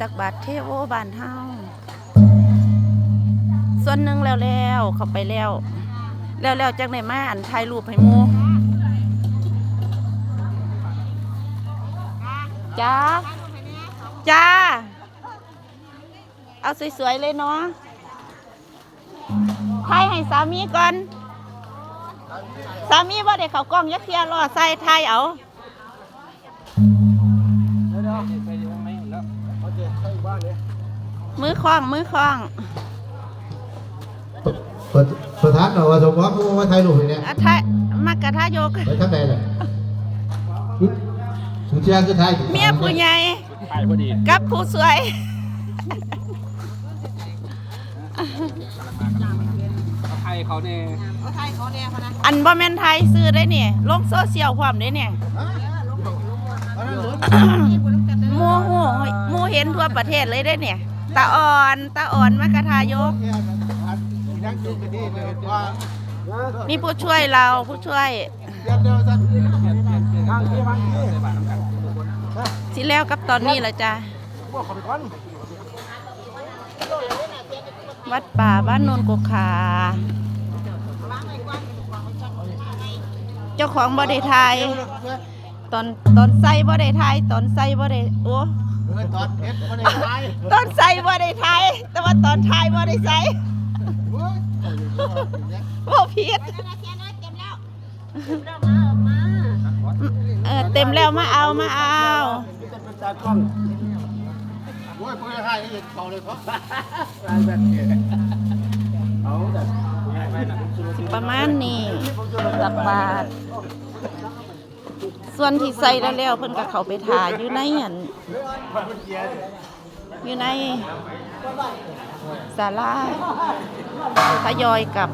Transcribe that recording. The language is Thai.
ตักบาทเทโวบานเฮาส่วนหนึ่งแล้วแล้วเขาไปแล้ว แล้วแล้วจังไหนมาอันถ่ายรูปให้มูจ้าจ้า เอาสวยๆเลยเนาะถ่ายให้สามีก่อน สามีว่าเด็กเขากล้องยักเทียรอใส่ถ่ายเอา มือคล้อง มือคล้องเปิดประธานเราว่าสมมติว่าว่าไทยรูปเนี่ยอะทายมักกะทายกไปทางใดล่ะสุเชียคือไทยเมียผู้ใหญ่ไปพอดีกับผู้สวยไทยเขาเนี่ยอันบ่แม่นไทยซื้อได้เนี่ยลงโซเชียลความได้เนี่ย หมูหูหมูเห็นทั่วประเทศเลยได้เนี่ยตาอ่อนตาอ่อนมักทายกมีผู้ช่วยเราผู้ช่วยสิแล้วกับตอนนี้ละจ้ะวัดป่าบ้านโนนกกขา เจ้าของบ่ได้ทาย ตอนตอนใส่บ่ได้ทายตอนใส่บ่ได้โอ้ตอนเพชรไม่ได้ไทยตอนใส่บ่ได้ทายแต่ว่าตอนทายบ่ได้ใส่บ่ผิดเออเต็มแล้วมาเอามาเอาเป็นตากล้องโอ้ยพูดให้ให้เขาเลยครับสิประมาณนี้ตักบาท ส่วนที่ใส่แล้วแล้วเพิ่นก็เข้าไปถ่ายอยู่ในอันอยู่ในศาลาทยอยกลับ